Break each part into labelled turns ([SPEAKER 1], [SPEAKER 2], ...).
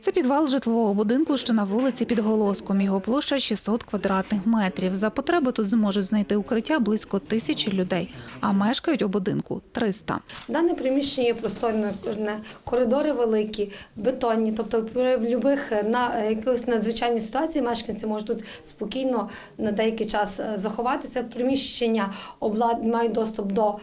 [SPEAKER 1] Це підвал житлового будинку, що на вулиці під Голоском. Його площа 600 квадратних метрів. За потреби тут зможуть знайти укриття близько тисячі людей, а мешкають у будинку 300.
[SPEAKER 2] Дане приміщення є просторне, коридори великі, бетонні. Тобто при будь-яких на якихось надзвичайній ситуації мешканці можуть тут спокійно на деякий час е, заховатися. Приміщення облад... мають доступ до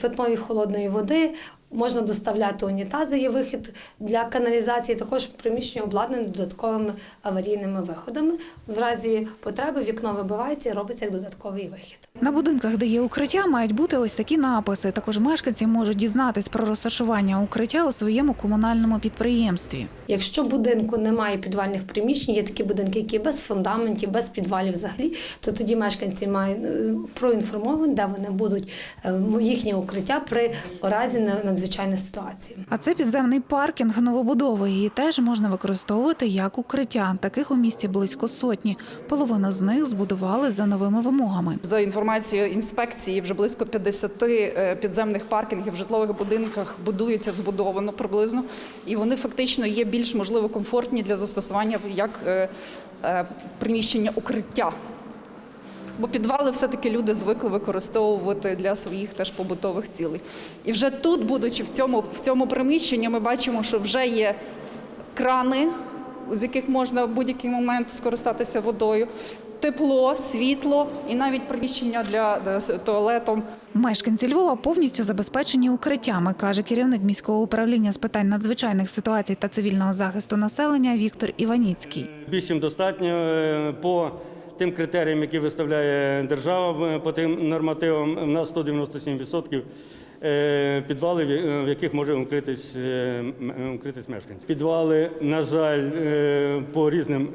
[SPEAKER 2] питної холодної води. Можна доставляти унітази, є вихід для каналізації. Також приміщення обладнане додатковими аварійними виходами. В разі потреби вікно вибивається і робиться як додатковий вихід.
[SPEAKER 1] На будинках, де є укриття, мають бути ось такі написи. Також мешканці можуть дізнатись про розташування укриття у своєму комунальному підприємстві.
[SPEAKER 2] Якщо будинку немає підвальних приміщень, є такі будинки, які без фундаментів, без підвалів взагалі, то тоді мешканці мають е, проінформовані, де вони будуть е, їхнє укриття при разі надзвичайної ситуації.
[SPEAKER 1] А це підземний паркінг новобудови. Її теж можна використовувати як укриття. Таких у місті близько сотні. Половину з них збудували за новими вимогами.
[SPEAKER 3] За інформацією інспекції, вже близько 50 е, підземних паркінгів в житлових будинках будується збудовано приблизно, і вони фактично є більш можливо комфортні для застосування як е, е, приміщення укриття. Бо підвали все-таки люди звикли використовувати для своїх теж побутових цілей. І вже тут, будучи в цьому, в цьому приміщенні, ми бачимо, що вже є крани, з яких можна в будь-який момент скористатися водою, тепло, світло і навіть приміщення для туалетом.
[SPEAKER 1] Мешканці Львова повністю забезпечені укриттями, каже керівник міського управління з питань надзвичайних ситуацій та цивільного захисту населення Віктор Іваніцький.
[SPEAKER 4] Більш чим достатньо е, по тим критеріям, які виставляє держава, е, по тим нормативам, у нас 197% е, підвали, в яких може укритись, е, е, мешканці. Підвали, на жаль, по різним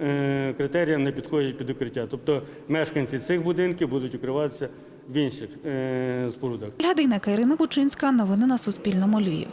[SPEAKER 4] критеріям не підходять під укриття. Тобто мешканці цих будинків будуть укриватися в інших спорудах.
[SPEAKER 1] Глядайника Ірина Бучинська. Новини на Суспільному. Львів.